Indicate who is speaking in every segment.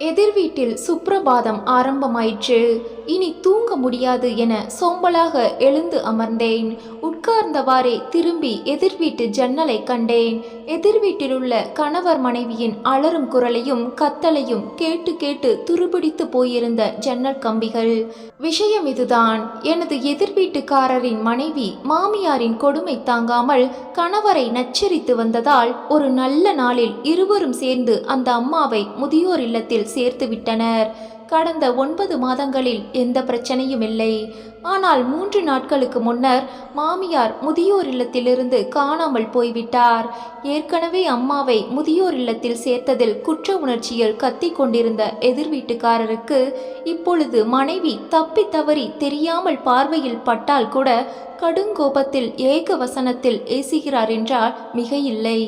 Speaker 1: எதிர் வீட்டில் சுப்பிரபாதம் ஆரம்பமாயிற்று. இனி தூங்க முடியாது என சோம்பலாக எழுந்து அமர்ந்தேன். உட்கார்ந்தவாறே திரும்பி எதிர் வீட்டு ஜன்னலை கண்டேன். எதிர் வீட்டிலுள்ள கணவர் மனைவியின் அலறும் குரலையும் கத்தலையும் கேட்டு கேட்டு துருபிடித்து போயிருந்த ஜன்னல் கம்பிகள். விஷயம் இதுதான். எனது எதிர் வீட்டுக்காரரின் மனைவி மாமியாரின் கொடுமை தாங்காமல் கணவரை நச்சரித்து வந்ததால் ஒரு நல்ல நாளில் இருவரும் சேர்ந்து அந்த அம்மாவை முதியோர் இல்லத்தில் சேர்த்து விட்டனர் கடந்த ஒன்பது மாதங்களில் எந்த பிரச்சனையும் இல்லை. ஆனால் மூன்று நாட்களுக்கு முன்னர் மாமியார் முதியோர் இல்லத்திலிருந்து காணாமல் போய்விட்டார். ஏற்கனவே அம்மாவை முதியோர் இல்லத்தில் சேர்த்ததில் குற்ற உணர்ச்சியில் கத்திக் கொண்டிருந்த எதிர் வீட்டுக்காரருக்கு இப்பொழுது மனைவி தப்பி தவறி தெரியாமல் பார்வையில் பட்டால் கூட கடுங்கோபத்தில் ஏக வசனத்தில் ஏசுகிறார் என்றால் மிக இல்லை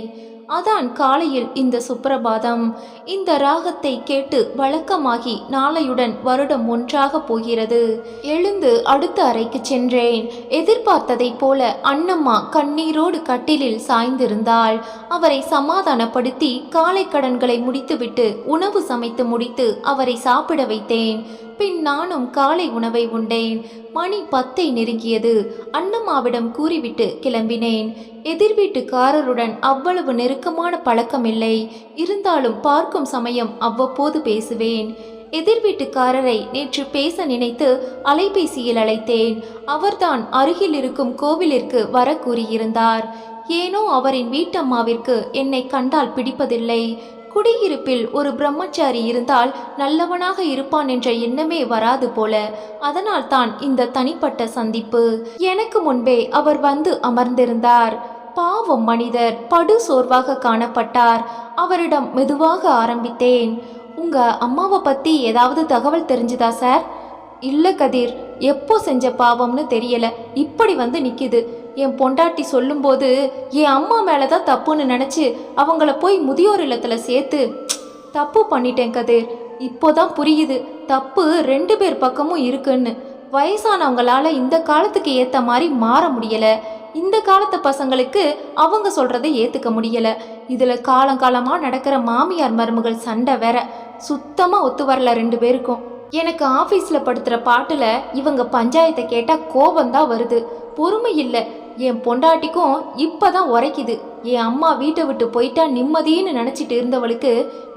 Speaker 1: அதான் காலையில் இந்த சுப்பிரபாதம். இந்த ராகத்தை கேட்டு வழக்கமாகி நாளையுடன் வருடம் ஒன்றாக போகிறது. எழுந்து அடுத்த அறைக்கு சென்றேன். எதிர்பார்த்ததைப் போல அண்ணம்மா கண்ணீரோடு கட்டிலில் சாய்ந்திருந்தாள். அவரை சமாதானப்படுத்தி காலை கடன்களை முடித்துவிட்டு உணவு சமைத்து முடித்து அவரை சாப்பிட வைத்தேன். பின் நானும் காலை உணவை உண்டேன். மணி பத்தை நெருங்கியது. அண்ணம்மாவிடம் கூறிவிட்டு கிளம்பினேன். எதிர் வீட்டுக்காரருடன் அவ்வளவு நெருக்கமான பழக்கமில்லை. இருந்தாலும் பார்க்கும் சமயம் அவ்வப்போது பேசுவேன். எதிர் வீட்டுக்காரரை நேற்று பேச நினைத்து அலைபேசியில் அழைத்தேன். அவர்தான் அருகில் இருக்கும் கோவிலிற்கு வர கூறியிருந்தார். ஏனோ அவரின் வீட்டம்மாவிற்கு என்னை கண்டால் பிடிப்பதில்லை. குடியிருப்பில் ஒரு பிரம்மச்சாரி இருந்தால் நல்லவனாக இருப்பான் என்ற எண்ணமே வராது போல. அதனால் தான் இந்த தனிப்பட்ட சந்திப்பு. எனக்கு முன்பே அவர் வந்து அமர்ந்திருந்தார். பாவம் மனிதர் படு சோர்வாக காணப்பட்டார். அவரிடம் மெதுவாக ஆரம்பித்தேன். உங்க அம்மாவை பத்தி ஏதாவது தகவல் தெரிஞ்சுதா சார்? இல்ல கதிர் எப்போ செஞ்ச பாவம்னு தெரியல. இப்படி வந்து நிக்குது. என் பொண்டாட்டி சொல்லும்போது என் அம்மா மேலே தான் தப்புன்னு நினச்சி அவங்கள போய் முதியோர் இல்லத்தில் சேர்த்து தப்பு பண்ணிட்டேன் கதிர். இப்போதான் புரியுது தப்பு ரெண்டு பேர் பக்கமும் இருக்குன்னு. வயசானவங்களால இந்த காலத்துக்கு ஏற்ற மாதிரி மாற முடியலை. இந்த காலத்து பசங்களுக்கு அவங்க சொல்கிறத ஏற்றுக்க முடியலை. இதில் காலங்காலமாக நடக்கிற மாமியார் மருமகள் சண்டை வேற. சுத்தமாக ஒத்து வரல ரெண்டு பேருக்கும். எனக்கு ஆஃபீஸில் படுத்துகிற பாட்டில் இவங்க பஞ்சாயத்தை கேட்டால் கோபந்தான் வருது. பொறுமை இல்லை. என் பொண்டாட்டிக்கும் இப்போதான் உரைக்குது. என் அம்மா வீட்டை விட்டு போயிட்டா நிம்மதின்னு நினச்சிட்டு இருந்தவளுக்கு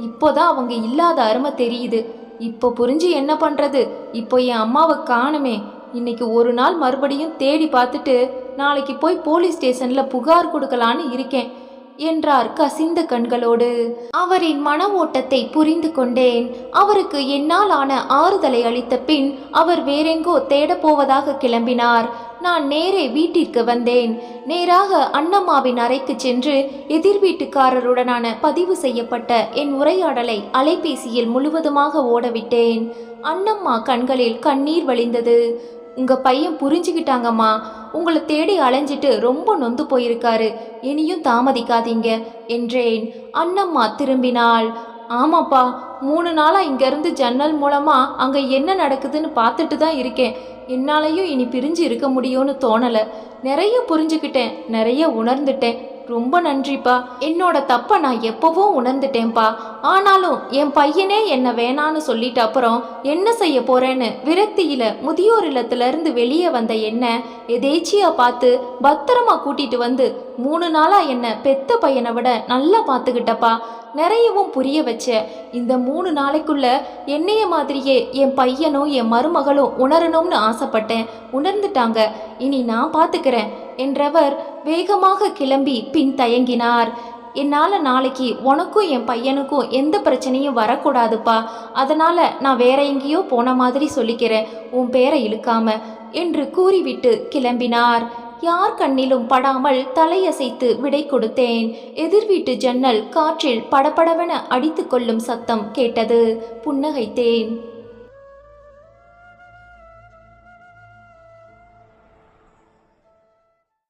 Speaker 1: இப்போதான் அவங்க இல்லாத அருமை தெரியுது. இப்போ புரிஞ்சு என்ன பண்ணுறது இப்போ என் அம்மாவை காணுமே. இன்னைக்கு ஒரு நாள் மறுபடியும் தேடி பார்த்துட்டு நாளைக்கு போய் போலீஸ் ஸ்டேஷனில் புகார் கொடுக்கலான்னு இருக்கேன் என்றார் கசிந்த கண்களோடு. அவரின் மன ஓட்டத்தை புரிந்து கொண்டேன். அவருக்கு என்னால் ஆன ஆறுதலை அளித்த பின் அவர் வேறெங்கோ தேடப்போவதாக கிளம்பினார். நான் நேரே வீட்டிற்கு வந்தேன். நேராக அண்ணம்மாவின் அறைக்கு சென்று எதிர் வீட்டுக்காரருடனான பதிவு செய்யப்பட்ட என் உரையாடலை அலைபேசியில் முழுவதுமாக ஓடவிட்டேன். அண்ணம்மா கண்களில் கண்ணீர் வழிந்தது. உங்க பையன் புரிஞ்சுக்கிட்டாங்கம்மா உங்களை தேடி அலைஞ்சிட்டு ரொம்ப நொந்து போயிருக்காரு. இனியும் தாமதிக்காதீங்க என்றேன். அண்ணம்மா திரும்பினாள். ஆமாப்பா மூணு நாளாக இங்கேருந்து ஜன்னல் மூலமாக அங்கே என்ன நடக்குதுன்னு பார்த்துட்டு தான் இருக்கேன். என்னாலையும் இனி பிரிஞ்சு இருக்க முடியும்னு தோணலை. நிறைய புரிஞ்சுக்கிட்டேன் நிறைய உணர்ந்துட்டேன். ரொம்ப நன்றிப்பா. என்னோட தப்பை நான் எப்பவும் உணர்ந்துட்டேன்ப்பா ஆனாலும் என் பையனே என்ன வேணான்னு சொல்லிட்ட அப்புறம் என்ன செய்ய போறேன்னு விரக்தியில முதியோர் இல்லத்திலிருந்து வெளியே வந்த என்ன எதேச்சியா பார்த்து பத்திரமா கூட்டிட்டு வந்து மூணு நாளா என்ன பெத்த பையனை விட நல்லா பார்த்துக்கிட்டப்பா. நிறையவும் புரிய வச்ச. இந்த மூணு நாளைக்குள்ள என்னைய மாதிரியே என் பையனும் என் மருமகளும் உணரணும்னு ஆசைப்பட்டேன். உணர்ந்துட்டாங்க. இனி நான் பார்த்துக்கிறேன். என்றவர் வேகமாக கிளம்பி பின் தயங்கினார். என்னால் நாளைக்கு உனக்கும் என் பையனுக்கும் எந்த பிரச்சனையும் வரக்கூடாதுப்பா. அதனால் நான் வேற எங்கேயோ போன மாதிரி சொல்லிக்கிறேன். உன் பேரை இழுக்காம என்று கூறிவிட்டு கிளம்பினார். யார் கண்ணிலும் படாமல் தலையசைத்து விடை கொடுத்தேன். எதிர் வீட்டு ஜன்னல் காற்றில் படபடவென அடித்து கொள்ளும் சத்தம் கேட்டது. புன்னகைத்தேன்.